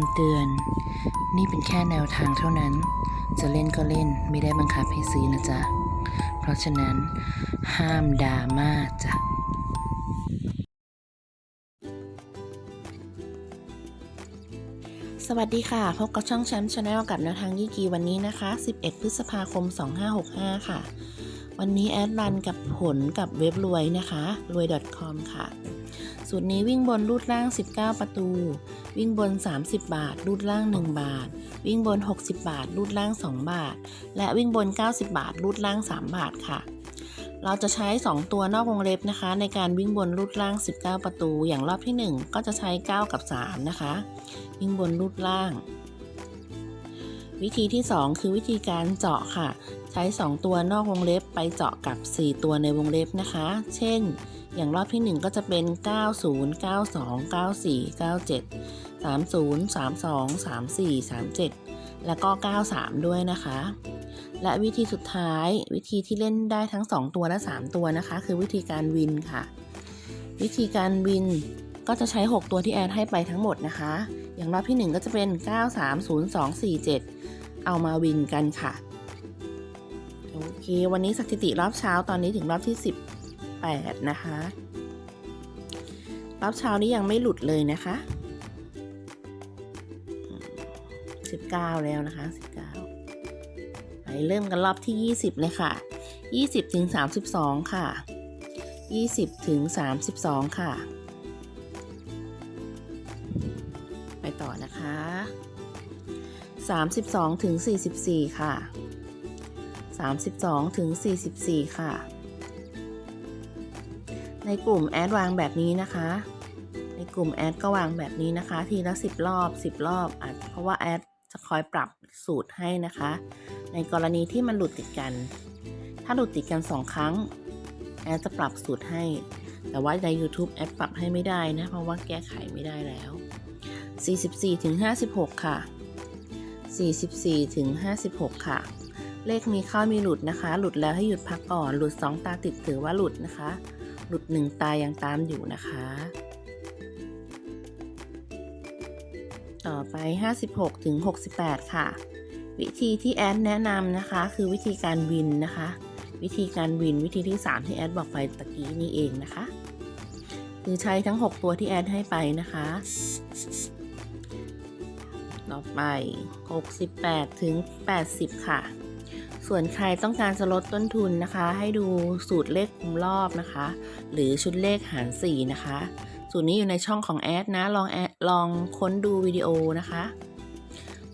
ำเตือน นี่เป็นแค่แนวทางเท่านั้น จะเล่นก็เล่นไม่ได้บังคับให้ซื้อนะจ๊ะ เพราะฉะนั้น ห้ามดราม่าจ้ะสวัสดีค่ะ พบกับช่องแชมป์ชาแนลกับแนวทางยี่กีวันนี้นะคะ 11 พฤษภาคม 2565 ค่ะ วันนี้แอดรันกับผลกับเว็บรวยนะคะรวย .com ค่ะ สูตรนี้วิ่งบนรูดล่าง 19 ประตู วิ่งบน 30 บาท รูดล่าง 1 บาท วิ่งบน 60 บาท รูดล่าง 2 บาท และวิ่งบน 90 บาท รูดล่าง 3 บาทค่ะเราจะใช้ 2 ตัวนอกวงเล็บนะคะ ในการวิ่งบนรูดล่าง 19 ประตู อย่างรอบที่ 1 ก็จะใช้ 9 กับ 3 นะคะ วิ่งบนรูดล่าง วิธีที่ 2 คือวิธีการเจาะค่ะ ใช้ 2 ตัวนอกวงเล็บไปเจาะกับ 4 ตัวในวงเล็บนะคะ เช่น อย่างรอบที่ 1 ก็จะเป็น 90 92 94 97 30 32 34 37 แล้วก็ 93 ด้วยนะคะ และวิธีสุดท้ายวิธีที่เล่นได้ทั้ง 2 ตัวและ 3 ตัวนะคะ คือวิธีการวินค่ะ วิธีการวินก็จะใช้ 6 ตัวที่แอดให้ไปทั้งหมดนะคะ อย่างรอบที่ 1 ก็จะเป็น 930247 เอามาวินกันค่ะ โอเค วันนี้สถิติรอบเช้าตอนนี้ถึงรอบที่ 18 นะคะ รอบเช้านี้ยังไม่หลุดเลยนะคะ 19 แล้วนะคะ 19 ไปเริ่มกันรอบที่ 20 เลยค่ะ 20ถึง32 ค่ะ 20ถึง32 ค่ะ ต่อนะคะ 32ถึง44 ค่ะ 32ถึง44 ค่ะ ในกลุ่มแอดวางแบบนี้นะคะ ในกลุ่มแอดก็วางแบบนี้นะคะ ทีละ 10 รอบ 10 รอบอเพราะว่าแอดจะคอยปรับสูตรให้นะคะ ในกรณีที่มันหลุดติดกัน ถ้าหลุดติดกัน 2 ครั้ง แอดจะปรับสูตรให้ แต่ว่าใน YouTube แอดปรับให้ไม่ได้นะ เพราะว่าแก้ไขไม่ได้แล้ว 44ถึง56 ค่ะ 44ถึง56 ค่ะ เลขมีเข้ามีหลุดนะคะ หลุดแล้วให้หยุดพักก่อน หลุด 2 ตาติดถือว่าหลุดนะคะ หลุด 1 ตายังตามอยู่นะคะ ต่อไป 56ถึง68 ค่ะ วิธีที่แอดแนะนำนะคะ คือวิธีการวินนะคะ วิธีการวินวิธีที่ 3 ที่แอดบอกไปตะกี้นี่เองนะคะ คือใช้ทั้ง 6 ตัวที่แอดให้ไปนะคะ ต่อไป 68 ถึง 80 ค่ะ ส่วนใครต้องการจะลดต้นทุนนะคะ ให้ดูสูตรเลขคุมรอบนะคะ หรือชุดเลขหาร 4 นะคะ สูตรนี้อยู่ในช่องของแอดนะ ลองแอดลองค้นดูวิดีโอนะคะ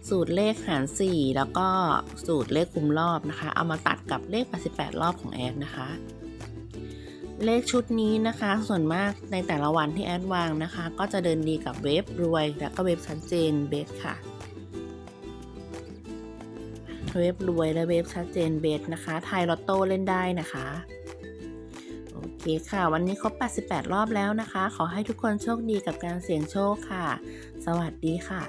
สูตรเลขหาร 4 แล้วก็สูตรเลขคุมรอบนะคะ เอามาตัดกับเลข 88 รอบของแอดนะคะ เลขชุดนี้นะคะ ส่วนมากในแต่ละวันที่แอดวางนะคะ ก็จะเดินดีกับเว็บรวย และก็เว็บชัดเจนเบสค่ะ เว็บรวยและเว็บชัดเจนเบสนะคะไทยลอตโต้เล่นได้นะคะโอเคค่ะ วันนี้ครบ 88 รอบแล้วนะคะ ขอให้ทุกคนโชคดีกับการเสี่ยงโชคค่ะ สวัสดีค่ะ